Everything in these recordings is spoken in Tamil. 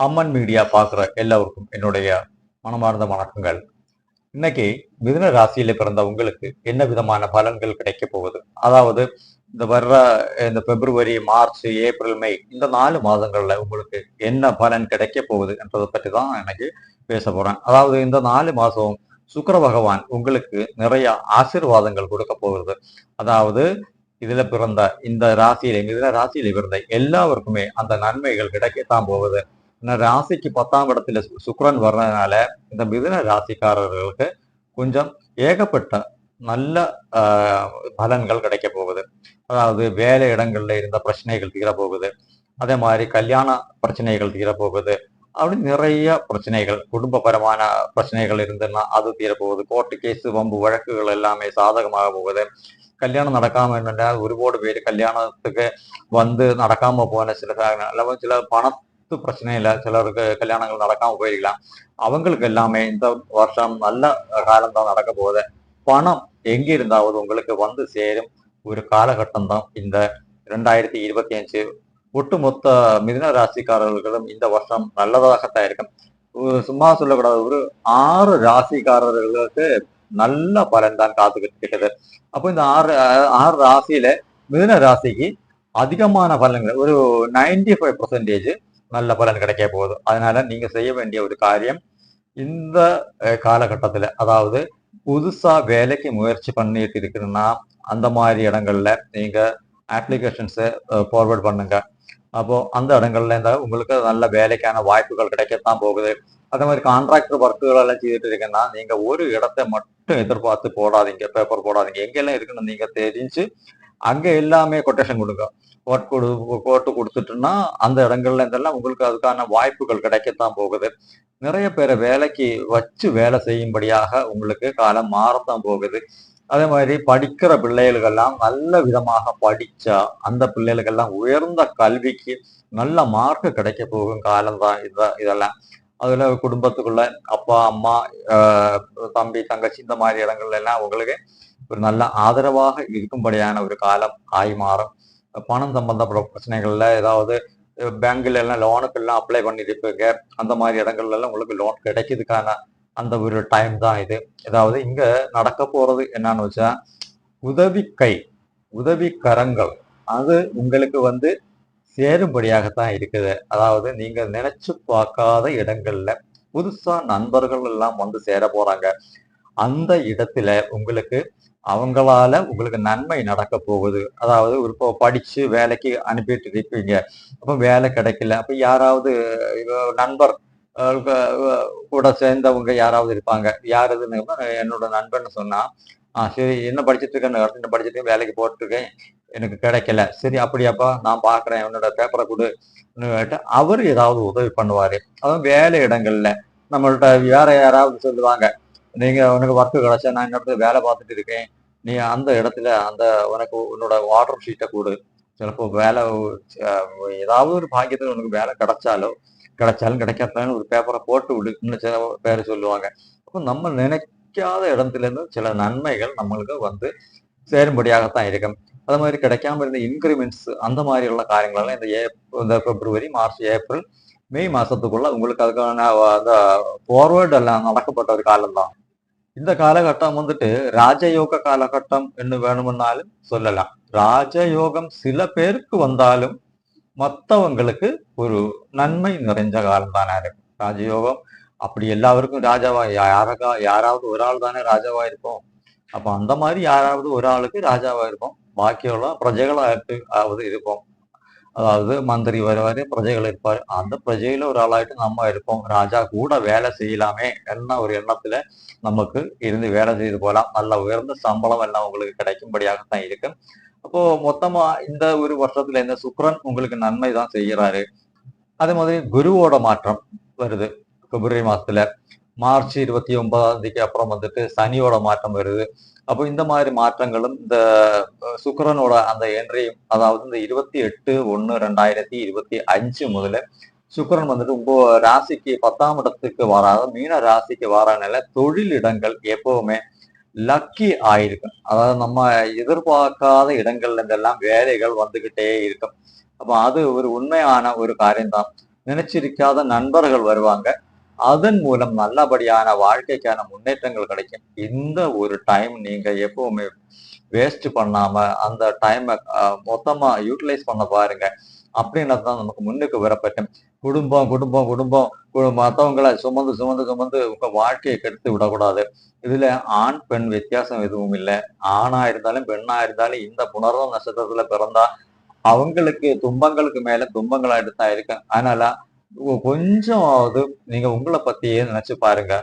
அம்மன் மீடியா பார்க்குற எல்லோருக்கும் என்னுடைய மனமார்ந்த வணக்கங்கள். இன்னைக்கு மிதுன ராசியில பிறந்த உங்களுக்கு என்ன விதமான பலன்கள் கிடைக்க போகுது? அதாவது இந்த வர்ற இந்த பிப்ரவரி மார்ச் ஏப்ரல் மே இந்த நாலு மாதங்கள்ல உங்களுக்கு என்ன பலன் கிடைக்க போகுது என்றதை பற்றி தான் எனக்கு பேச போறேன். அதாவது இந்த நாலு மாசம் சுக்கர பகவான் உங்களுக்கு நிறைய ஆசீர்வாதங்கள் கொடுக்க போகிறது. அதாவது இதுல பிறந்த இந்த ராசியில மிதுன ராசியில பிறந்த எல்லாருக்குமே அந்த நன்மைகள் கிடைக்கத்தான் போகுது. ராசிக்கு பத்தாம் இடத்துல சு- வர்றதுனால இந்த மிதுன ராசிக்காரர்களுக்கு கொஞ்சம் ஏகப்பட்ட நல்ல பலன்கள் கிடைக்க போகுது. அதாவது வேலை இடங்கள்ல இருந்த பிரச்சனைகள் தீர போகுது அதே மாதிரி கல்யாண பிரச்சனைகள் தீர போகுது அப்படி நிறைய பிரச்சனைகள் குடும்பபரமான பிரச்சனைகள் இருந்ததுன்னா அது தீரப்போகுது. கோர்ட்டு கேஸ் வம்பு வழக்குகள் எல்லாமே சாதகமாக போகுது. கல்யாணம் நடக்காம என்னன்னா ஒருபாடு பேர் கல்யாணத்துக்கு வந்து நடக்காம போன சில சில பணம் சில பணத்து பிரச்சனையில சிலருக்கு கல்யாணங்கள் நடக்காமல் போயிருக்கலாம். அவங்களுக்கு எல்லாமே இந்த வருஷம் நல்ல காலம் தான் நடக்க போகுது. பணம் எங்கே இருந்தாவது உங்களுக்கு வந்து சேரும். ஒரு காலகட்டம் தான் இந்த ரெண்டாயிரத்தி இருபத்தி அஞ்சு. ஒட்டுமொத்த மிதன ராசிக்காரர்களும் இந்த வருஷம் நல்லதாகத்தான் இருக்கும். சும்மா சொல்லக்கூடாது. ஒரு ஆறு ராசிக்காரர்களுக்கு நல்ல பலன் தான் காத்துக்கிட்டு கிட்டது அப்போ இந்த ஆறு ஆறு ராசியில மிதன ராசிக்கு அதிகமான பலன்கள். ஒரு 95% ஃபைவ் பர்சன்டேஜ் நல்ல பலன் கிடைக்க போகுது. அதனால நீங்க செய்ய வேண்டிய ஒரு காரியம் இந்த காலகட்டத்தில் அதாவது புதுசா வேலைக்கு முயற்சி பண்ணிட்டு இருக்குன்னா அந்த மாதிரி இடங்கள்ல நீங்க அப்ளிகேஷன்ஸை ஃபார்வர்ட் பண்ணுங்க. அப்போ அந்த இடங்கள்ல இந்த உங்களுக்கு நல்ல வேலைக்கான வாய்ப்புகள் கிடைக்கத்தான் போகுது. அதே மாதிரி கான்ட்ராக்டர் ஒர்க்குகள் எல்லாம் செய்துட்டு இருக்குன்னா நீங்க ஒரு இடத்தை மட்டும் எதிர்பார்த்து போடாதீங்க பேப்பர் போடாதீங்க. எங்கெல்லாம் இருக்குன்னு நீங்க தெரிஞ்சு அங்க எல்லாமே கொட்டேஷன் கொடுங்க. கோட் கொடு கோட்டு கொடுத்துட்டுன்னா அந்த இடங்கள்ல இருந்தெல்லாம் உங்களுக்கு அதுக்கான வாய்ப்புகள் கிடைக்கத்தான் போகுது. நிறைய பேரை வேலைக்கு வச்சு வேலை செய்யும்படியாக உங்களுக்கு காலம் மாறத்தான் போகுது. அதே மாதிரி படிக்கிற பிள்ளைகளுக்கெல்லாம் நல்ல விதமாக படிச்சா அந்த பிள்ளைகளுக்கெல்லாம் உயர்ந்த கல்விக்கு நல்ல மார்க் கிடைக்க போகும் காலம் தான் இத இதெல்லாம். அதுல குடும்பத்துக்குள்ள அப்பா அம்மா தம்பி தங்கச்சி இந்த மாதிரி இடங்கள்ல எல்லாம் உங்களுக்கு ஒரு நல்ல ஆதரவாக இருக்கும்படியான ஒரு காலம் ஆய் மாறும். பணம் சம்பந்தப்பட்ட பிரச்சனைகள்ல ஏதாவது பேங்க்ல எல்லாம் லோனுக்கு எல்லாம் அப்ளை பண்ணிருப்பீங்க. அந்த மாதிரி இடங்கள்ல எல்லாம் உங்களுக்கு லோன் கிடைக்கிறதுக்கான அந்த ஒரு டைம் தான் இது. அதாவது இங்க நடக்க போறது என்னன்னு வச்சா உதவி கை உதவி கரங்கள் அது உங்களுக்கு வந்து சேரும்படியாகத்தான் இருக்குது. அதாவது நீங்க நினைச்சு பார்க்காத இடங்கள்ல புதுசா நண்பர்கள் எல்லாம் வந்து சேர போறாங்க. அந்த இடத்துல உங்களுக்கு அவங்களால உங்களுக்கு நன்மை நடக்க போகுது. அதாவது ஒரு இப்போ படிச்சு வேலைக்கு அனுப்பிட்டு இருப்பீங்க அப்போ வேலை கிடைக்கல. அப்ப யாராவது நண்பர் கூட சேர்ந்தவங்க யாராவது இருப்பாங்க. யார் இதுன்னு என்னோட நண்பன் சொன்னா ஆஹ் சரி என்ன படிச்சிட்டு இருக்கேன் என்ன படிச்சுட்டு வேலைக்கு போட்டுருக்கேன் எனக்கு கிடைக்கல. சரி அப்படியாப்பா நான் பார்க்குறேன் என்னோட பேப்பரை கொடு கேட்டு அவர் ஏதாவது உதவி பண்ணுவாரு. அதுவும் வேலை இடங்கள்ல. நம்மள்ட்ட வேற யாராவது சொல்லுவாங்க நீங்க உனக்கு ஒர்க்கு கிடைச்சா நான் இந்த இடத்துல வேலை பார்த்துட்டு இருக்கேன். நீ அந்த இடத்துல அந்த உனக்கு உன்னோட வாட்டர் ஷீட்டை கொடு. சிலப்போ வேலை ஏதாவது ஒரு பாக்கியத்தில் உனக்கு வேலை கிடைச்சாலோ கிடைச்சாலும் கிடைக்காட்டாலும் ஒரு பேப்பரை போட்டு விடு. இன்னும் சில பேர் சொல்லுவாங்க. அப்போ நம்ம நினைக்காத இடத்துலேருந்து சில நன்மைகள் நம்மளுக்கு வந்து சேரும்படியாகத்தான் இருக்கும். அது மாதிரி கிடைக்காம இருந்த இன்க்ரிமெண்ட்ஸ் அந்த மாதிரி உள்ள காரியங்களெல்லாம் இந்த ஏ இந்த பிப்ரவரி மார்ச் ஏப்ரல் மே மாசத்துக்குள்ள உங்களுக்கு அதுக்கான அந்த ஃபார்வேர்டு எல்லாம் நடக்கப்பட்ட ஒரு காலம் தான் இந்த காலகட்டம் வந்துட்டு ராஜயோக காலகட்டம் என்று வேணுமென்னாலும் சொல்லலாம். ராஜயோகம் சில பேருக்கு வந்தாலும் மற்றவங்களுக்கு ஒரு நன்மை நிறைஞ்ச காலம் தானே இருக்கும் ராஜயோகம் அப்படி எல்லாருக்கும் ராஜாவா யாரக்கா யாராவது ஒரு ஆள் தானே ராஜாவா இருப்போம் அப்போ அந்த மாதிரி யாராவது ஒரு ஆளுக்கு ராஜாவா இருப்போம் பாக்கியுள்ள பிரஜைகளாக ஆவது இருப்போம் அதாவது மந்திரி வருவார் பிரஜைகள் இருப்பார். அந்த பிரஜையில ஒரு ஆளாயிட்டு நம்ம இருப்போம். ராஜா கூட வேலை செய்யலாமே என்ன ஒரு எண்ணத்துல நமக்கு இருந்து வேலை செய்து போகலாம். நல்ல உயர்ந்த சம்பளம் எல்லாம் உங்களுக்கு கிடைக்கும்படியாகத்தான் இருக்கு. அப்போ மொத்தமா இந்த ஒரு வருஷத்துல இந்த சுக்ரன் உங்களுக்கு நன்மை தான் செய்கிறாரு. அதே மாதிரி குருவோட மாற்றம் வருது. பிப்ரவரி மாசத்துல மார்ச் இருபத்தி ஒன்பதாம் தேதிக்கு அப்புறம் வந்துட்டு சனியோட மாற்றம் வருது. அப்போ இந்த மாதிரி மாற்றங்களும் இந்த சுக்கரனோட அந்த என்ட்ரியும் அதாவது இந்த இருபத்தி எட்டு ஒன்று ரெண்டாயிரத்தி இருபத்தி அஞ்சு முதல்ல சுக்கரன் வந்துட்டு உங்க ராசிக்கு பத்தாம் இடத்துக்கு வராத மீன ராசிக்கு வரானால தொழில் இடங்கள் எப்பவுமே லக்கி ஆயிருக்கும் அதாவது நம்ம எதிர்பார்க்காத இடங்கள்ல இருந்தெல்லாம் வேலைகள் வந்துகிட்டே இருக்கும். அப்போ அது ஒரு உண்மையான ஒரு காரியம்தான். நினைச்சிருக்காத நண்பர்கள் வருவாங்க. அதன் மூலம் நல்லபடியான வாழ்க்கைக்கான முன்னேற்றங்கள் கிடைக்கும். இந்த ஒரு டைம் நீங்க எப்பவுமே வேஸ்ட் பண்ணாம அந்த டைமை மொத்தமா யூட்டிலைஸ் பண்ண பாருங்க. அப்படின்னா தான் நமக்கு முன்னுக்கு வரப்பட்டும் குடும்பம் குடும்பம் குடும்பம். மற்றவங்களை மத்தவங்களை சுமந்து சுமந்து சுமந்து உங்க வாழ்க்கையை கெடுத்து விடக்கூடாது. இதுல ஆண் பெண் வித்தியாசம் எதுவும் இல்லை. ஆணா இருந்தாலும் பெண்ணா இருந்தாலும் இந்த புணர்வு நட்சத்திரத்துல பிறந்தா அவங்களுக்கு துன்பங்களுக்கு மேல துன்பங்களா எடுத்தா இருக்கு அதனால கொஞ்சம் அது நீங்க உங்களை பத்தியே நினைச்சு பாருங்க.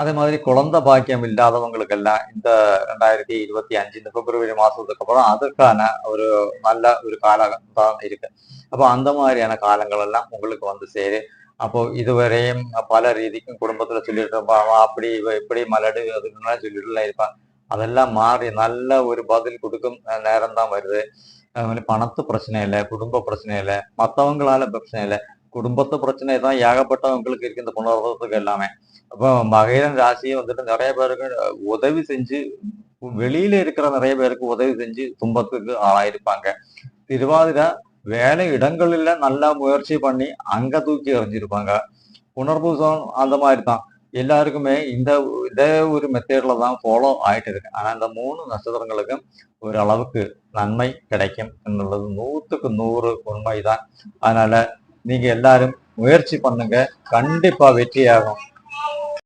அதே மாதிரி குழந்தை பாக்கியம் இல்லாதவங்களுக்கு எல்லாம் இந்த ரெண்டாயிரத்தி இருபத்தி அஞ்சு இந்த பிப்ரவரி மாசத்துக்கு அப்புறம் அதுக்கான ஒரு நல்ல ஒரு காலம் தான் இருக்கு. அப்போ அந்த மாதிரியான காலங்கள் எல்லாம் உங்களுக்கு வந்து சேரு. அப்போ இதுவரையும் பல ரீதிக்கும் குடும்பத்துல சொல்லிட்டு இருப்பாங்க அப்படி இப்படி மலடு அதுக்குன்னா சொல்லிட்டுலாம் இருப்பாங்க. அதெல்லாம் மாறி நல்ல ஒரு பதில் கொடுக்கும் நேரம் தான் வருது. அது மாதிரி பணத்து பிரச்சனை இல்லை குடும்ப பிரச்சனை இல்லை மற்றவங்களால பிரச்சனை இல்லை. குடும்பத்து பிரச்சனை தான் ஏகப்பட்டவங்களுக்கு இருக்கு இந்த புனர்வசத்துக்கு எல்லாமே. அப்போ மகைரன் ராசியும் வந்துட்டு நிறைய பேருக்கு உதவி செஞ்சு வெளியில இருக்கிற நிறைய பேருக்கு உதவி செஞ்சு துன்பத்துக்கு ஆளாயிருப்பாங்க. திருவாதிரை வேலை இடங்களில் நல்லா முயற்சி பண்ணி அங்க தூக்கி எறிஞ்சிருப்பாங்க. புனர்பூசம் அந்த மாதிரி தான் எல்லாருக்குமே இந்த இதே ஒரு மெத்தேடில் தான் ஃபாலோ ஆகிட்டு இருக்கு. ஆனால் இந்த மூணு நட்சத்திரங்களுக்கும் ஓரளவுக்கு நன்மை கிடைக்கும். எന്നുള്ളത് நூற்றுக்கு நூறு உண்மை தான் அதனால் நீங்க எல்லாரும் முயற்சி பண்ணுங்க. கண்டிப்பா வெற்றியாகும்.